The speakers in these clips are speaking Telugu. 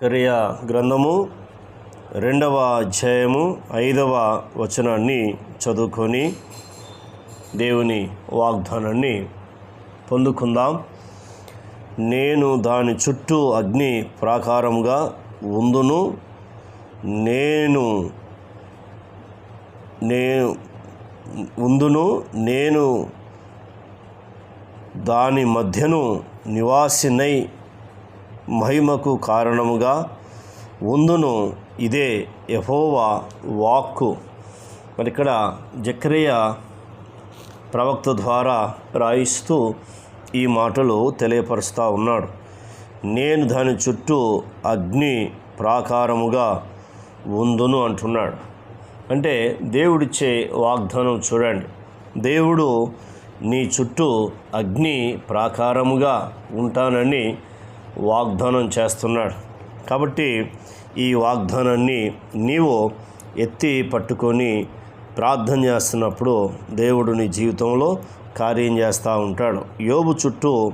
కరియా గ్రంథము రెండవ అధ్యాయము ఐదవ వచనాన్ని చదువుకొని దేవుని వాగ్దానాన్ని పొందుకుందాం. నేను దాని చుట్టూ అగ్ని ప్రాకారంగా ఉందును. నేను నేను ఉందును. నేను దాని మధ్యను నివాసినై మహిమకు కారణముగా ఉందును ఇదే యహోవా వాక్కు. మరి ఇక్కడ జక్రియ ప్రవక్త ద్వారా రాయిస్తూ ఈ మాటలు తెలియపరుస్తూ ఉన్నాడు. నేను దాని చుట్టూ అగ్ని ప్రాకారముగా ఉందును అంటున్నాడు. అంటే దేవుడిచ్చే వాగ్దానం చూడండి. దేవుడు నీ చుట్టూ అగ్ని ప్రాకారముగా ఉంటానని వాగ్దానం చేస్తున్నాడు. కాబట్టి ఈ వాగ్దానాన్ని నీవు ఎత్తి పట్టుకొని ప్రార్థన చేస్తున్నప్పుడు దేవుడు నీ జీవితంలో కార్యం చేస్తూ ఉంటాడు. యోబు చుట్టూ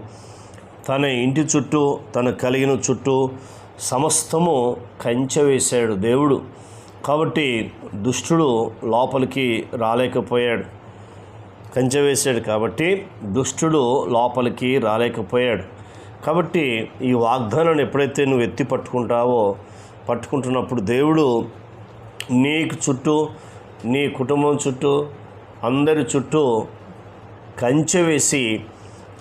తన ఇంటి చుట్టూ తన కలిగిన చుట్టూ సమస్తము కంచె వేశాడు దేవుడు. కాబట్టి దుష్టుడు లోపలికి రాలేకపోయాడు. కంచె వేశాడు కాబట్టి దుష్టుడు లోపలికి రాలేకపోయాడు. కాబట్టి ఈ వాగ్దానాన్ని ఎప్పుడైతే నువ్వు ఎత్తి పట్టుకుంటావో పట్టుకుంటున్నప్పుడు దేవుడు నీకు చుట్టూ నీ కుటుంబం చుట్టూ అందరి చుట్టూ కంచె వేసి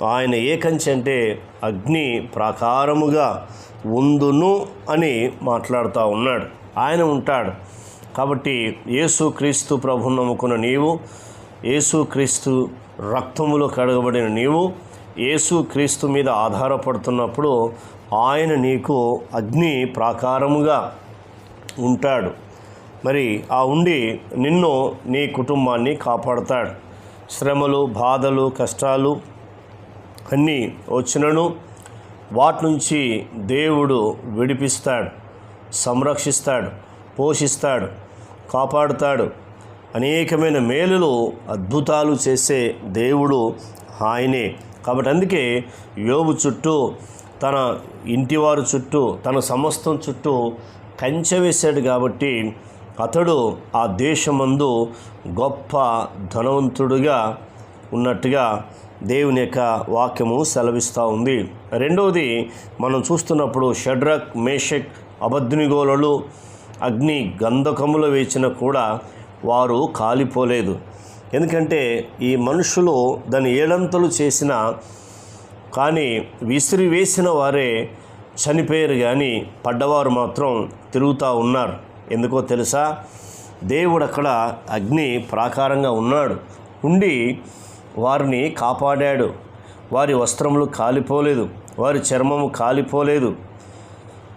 ఆయన ఏ కంచె అంటే అగ్ని ప్రాకారముగా ఉందును అని మాట్లాడుతూ ఉన్నాడు. ఆయన ఉంటాడు. కాబట్టి యేసు క్రీస్తు ప్రభు నమ్ముకున్న నీవు యేసు క్రీస్తు రక్తములో కడగబడిన నీవు యేసు క్రీస్తు మీద ఆధారపడుతున్నప్పుడు ఆయన నీకు అగ్ని ప్రాకారముగా ఉంటాడు. మరి ఆ ఉండి నిన్ను నీ కుటుంబాన్ని కాపాడతాడు. శ్రమలు బాధలు కష్టాలు అన్నీ వచ్చినను వాటి నుంచి దేవుడు విడిపిస్తాడు సంరక్షిస్తాడు పోషిస్తాడు కాపాడుతాడు. అనేకమైన మేలులు అద్భుతాలు చేసే దేవుడు ఆయనే. కాబట్టి అందుకే యోబు చుట్టూ తన ఇంటివారు చుట్టూ తన సమస్తం చుట్టూ కంచె వేశాడు కాబట్టి అతడు ఆ దేశమందు గొప్ప ధనవంతుడుగా ఉన్నట్టుగా దేవుని యొక్క వాక్యము సెలవిస్తూ ఉంది. రెండవది మనం చూస్తున్నప్పుడు షడ్రక్ మేషక్ అబద్నిగోలలు అగ్ని గంధకములు వేచిన కూడా వారు కాలిపోలేదు. ఎందుకంటే ఈ మనుషులు దాని ఏడంతలు చేసిన కానీ విసిరి వేసిన వారే చనిపోయారు కానీ పడ్డవారు మాత్రం తిరుగుతూ ఉన్నారు. ఎందుకో తెలుసా? దేవుడు అక్కడ అగ్ని ప్రాకారంగా ఉన్నాడు. ఉండి వారిని కాపాడాడు. వారి వస్త్రములు కాలిపోలేదు. వారి చర్మము కాలిపోలేదు.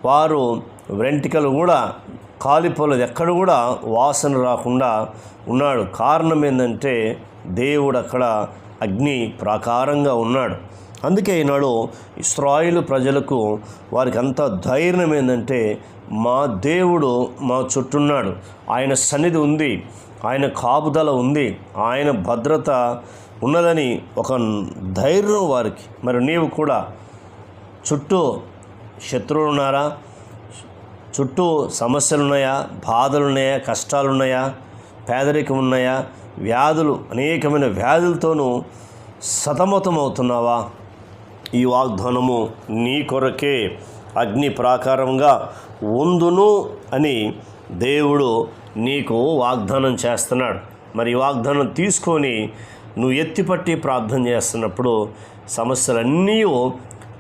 వారు వెంట్రుకలు కూడా కాలిపోలేదు. ఎక్కడ కూడా వాసన రాకుండా ఉన్నాడు. కారణం ఏంటంటే దేవుడు అక్కడ అగ్ని ప్రాకారంగా ఉన్నాడు. అందుకే ఈనాడు ఇస్రాయిల్ ప్రజలకు వారికి అంత ధైర్యం ఏంటంటే మా దేవుడు మా చుట్టున్నాడు. ఆయన సన్నిధి ఉంది. ఆయన కాపుదల ఉంది. ఆయన భద్రత ఉన్నదని ఒక ధైర్యం వారికి. మరి నీవు కూడా చుట్టూ శత్రువులు ఉన్నారా చుట్టూ సమస్యలు ఉన్నాయా బాధలు ఉన్నాయా కష్టాలు ఉన్నాయా పేదరికం ఉన్నాయా వ్యాధులు అనేకమైన వ్యాధులతోనూ సతమతం అవుతున్నావా ఈ వాగ్దానము నీ కొరకే అగ్ని ప్రాకారంగా ఉందును అని దేవుడు నీకు వాగ్దానం చేస్తున్నాడు. మరి వాగ్దానం తీసుకొని నువ్వు ఎత్తిపట్టి ప్రార్థన చేస్తున్నప్పుడు సమస్యలన్నీ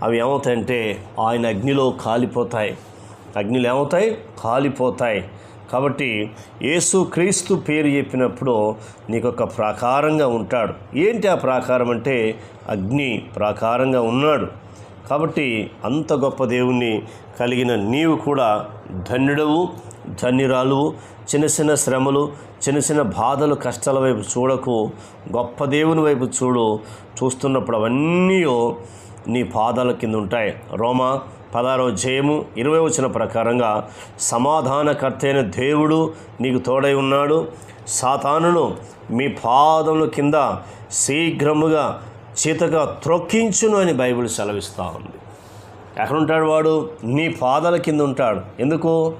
అవి ఏమవుతాయంటే ఆయన అగ్నిలో కాలిపోతాయి. అగ్నిలు ఏమవుతాయి? కాలిపోతాయి. కాబట్టి యేసు క్రీస్తు పేరు చెప్పినప్పుడు నీకు ఒక ప్రాకారంగా ఉంటాడు. ఏంటి ఆ ప్రాకారం అంటే? అగ్ని ప్రాకారంగా ఉన్నాడు. కాబట్టి అంత గొప్ప దేవుణ్ణి కలిగిన నీవు కూడా ధన్యుడవు ధన్యురాలువు. చిన్న చిన్న శ్రమలు చిన్న చిన్న బాధలు కష్టాల వైపు చూడకు. గొప్ప దేవుని వైపు చూడు. చూస్తున్నప్పుడు అవన్నీ నీ పాదాల కింద ఉంటాయి రోమా పదారో జయము ఇరవై వచ్చిన ప్రకారంగా సమాధానకర్త అయిన దేవుడు నీకు తోడై ఉన్నాడు. సాతానును మీ పాదముల కింద శీఘ్రముగా చీతగా త్రొక్కించును అని బైబిల్ సెలవిస్తూ ఉంది. ఎక్కడ ఉంటాడు వాడు? నీ పాదాల కింద ఉంటాడు. ఎందుకు?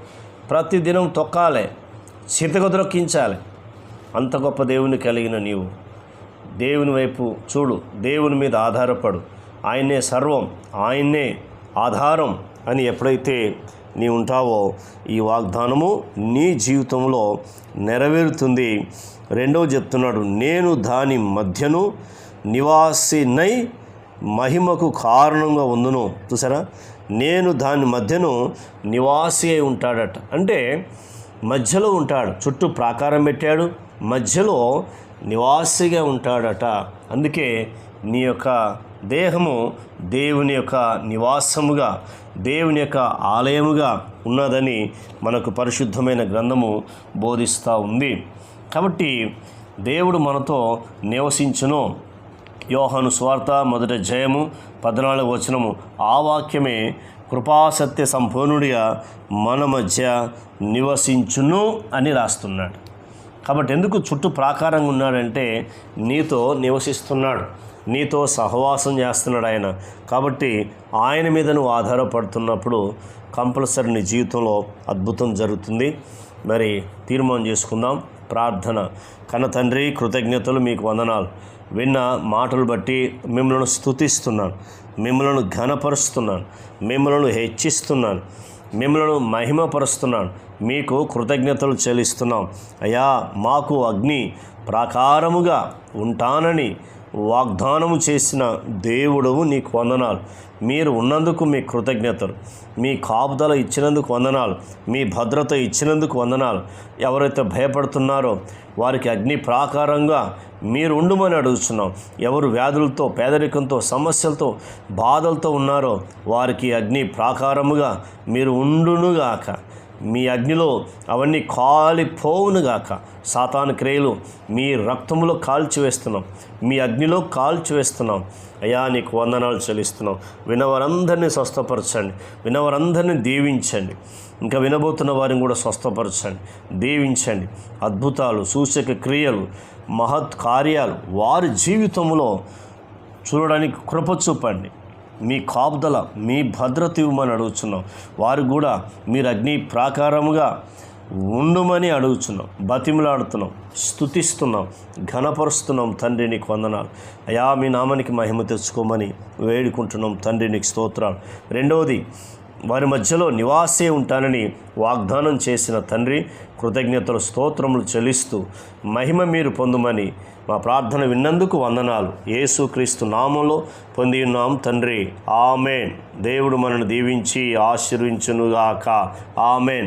ప్రతిదినం తొక్కాలి చితగొదరొక్కించాలి అంత గొప్ప దేవుని కలిగిన నీవు. దేవుని వైపు చూడు దేవుని మీద ఆధారపడు. ఆయన్నే సర్వం ఆయన్నే ఆధారం అని ఎప్పుడైతే నీ ఉంటావో ఈ వాగ్దానము నీ జీవితంలో నెరవేరుతుంది. రెండవ చెప్తున్నాడు నేను దాని మధ్యను నివాసినై మహిమకు కారణంగా ఉందును. చూసారా? నేను దాని మధ్యను నివాసి అయి ఉంటాడట. అంటే మధ్యలో ఉంటాడు చుట్టూ ప్రాకారం పెట్టాడు మధ్యలో నివాసిగా ఉంటాడట. అందుకే నీ యొక్క దేహము దేవుని యొక్క నివాసముగా దేవుని యొక్క ఆలయముగా ఉన్నదని మనకు పరిశుద్ధమైన గ్రంథము బోధిస్తూ ఉంది. కాబట్టి దేవుడు మనతో నివసించును. యోహాను స్వార్థ మొదట జయము పద్నాలుగు వచనము. ఆ వాక్యమే కృపాసత్య సంపూర్ణుడిగా మన మధ్య నివసించును అని రాస్తున్నాడు. కాబట్టి ఎందుకు చుట్టూ ప్రాకారంగా ఉన్నాడంటే నీతో నివసిస్తున్నాడు. నీతో సహవాసం చేస్తున్నాడు ఆయన. కాబట్టి ఆయన మీద నువ్వు ఆధారపడుతున్నప్పుడు కంపల్సరీ నీ జీవితంలో అద్భుతం జరుగుతుంది. మరి తీర్మానం చేసుకుందాం. ప్రార్థన. కన్న తండ్రి కృతజ్ఞతలు మీకు వందనాలు. విన్న మాటలు బట్టి మిమ్మల్ని స్తుతిస్తున్నాను. మిమ్మల్ని ఘనపరుస్తున్నాను. మిమ్మల్ని హెచ్చిస్తున్నాను. మిమ్మలను మహిమపరుస్తున్నాను. మీకు కృతజ్ఞతలు చెల్లిస్తున్నాం. అయ్యా మాకు అగ్ని ప్రాకారముగా ఉంటానని వాగ్దానము చేసిన దేవుడవు నీకు వందనాలు. మీరు ఉన్నందుకు మీ కృతజ్ఞతలు. మీ కాపుదల ఇచ్చినందుకు వందనాలు. మీ భద్రత ఇచ్చినందుకు వందనాలు. ఎవరైతే భయపడుతున్నారో వారికి అగ్ని ప్రాకారంగా మీరు ఉండుమని అడుగుతున్నాం ఎవరు వ్యాధులతో పేదరికంతో సమస్యలతో బాధలతో ఉన్నారో వారికి అగ్ని ప్రాకారముగా మీరు ఉండునుగాక. మీ అగ్నిలో అవన్నీ కాలిపోవునుగాక సాతాను క్రియలు మీ రక్తములో కాల్చివేస్తున్నాం. మీ అగ్నిలో కాల్చివేస్తున్నాం. అయ్యా నీకు వందనాలు చెల్లిస్తున్నాం. వినవారందరినీ స్వస్థపరచండి. వినవారందరినీ దీవించండి. ఇంకా వినబోతున్న వారిని కూడా స్వస్థపరచండి. దీవించండి. అద్భుతాలు సూచక క్రియలు మహత్ కార్యాలు వారి జీవితంలో చూడడానికి కృప చూపండి. మీ కాపుదల మీ భద్రత ఇవ్వమని అడుగుతున్నాం వారు కూడా మీరు అగ్ని ప్రాకారముగా ఉండుమని అడుగుతున్నాం బతిమలాడుతున్నాం స్తుతిస్తున్నాం ఘనపరుస్తున్నాం తండ్రి నీకు వందనాలు. అయా మీ నామానికి మహిమ తెచ్చుకోమని వేడుకుంటున్నాం తండ్రి నీకు స్తోత్రాలు. రెండవది వారి మధ్యలో నివాసే ఉంటానని వాగ్దానం చేసిన తండ్రి కృతజ్ఞతలు స్తోత్రములు చెల్లిస్తూ మహిమ మీరు పొందుమని మా ప్రార్థన విన్నందుకు వందనాలు. యేసుక్రీస్తు నామంలో పొంది ఉన్నాం తండ్రి. ఆమెన్. దేవుడు మనను దీవించి ఆశీర్వించునుగాక. ఆమెన్.